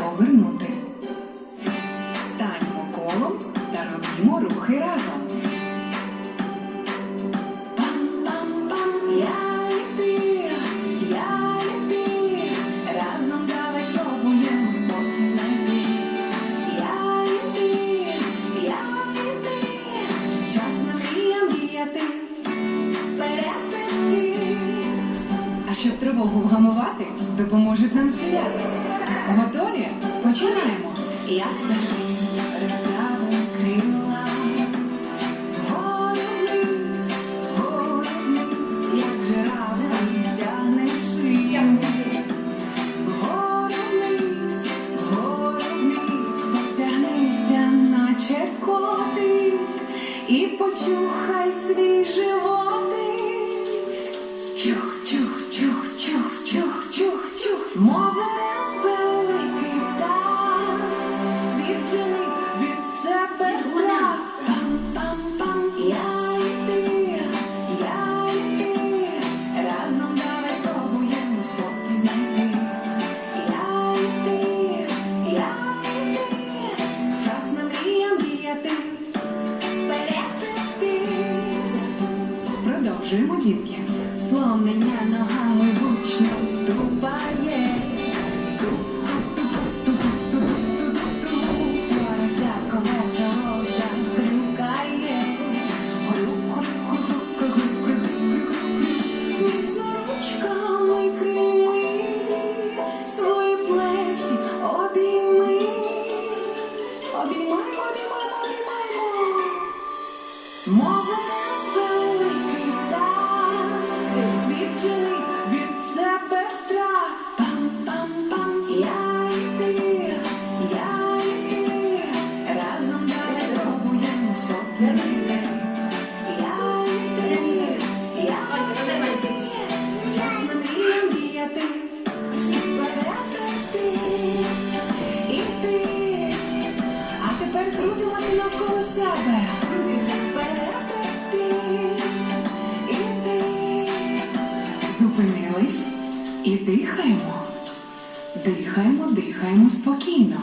повернути. Станьмо колом та робімо рухи разом. Пам-пам-пам, я і я і разом давай спробуємо спокій знайти. Я і я і ти, час на мріям діяти, вперед. А щоб тривогу вгамувати, допоможуть нам звіряти. Готові? Починаємо. Як пташки розправи крила. Вгору вниз, вгору вниз, як тягне шию. Вгору вниз, вгору вниз, потягнися, і почухай свій животик. Чух, мова великий дар, відчини від себе страх. Пам-пам-пам, я і ти, я і ти, разом давай спробуємо спокій знайти. Я і ти, я і ти, час на мріям діяти, вперед. Продовжуємо, дітки. Слонення ногами Мова великий дар, збіджений від себе страх. Пам-пам-пам, я і ти, я і ти, разом далі спробуємо спокій. Я і ти, я і ти, час діяти, вперед іти, іти. А тепер крутимося навколо себе. Зупинились і дихаємо. Дихаємо, дихаємо спокійно.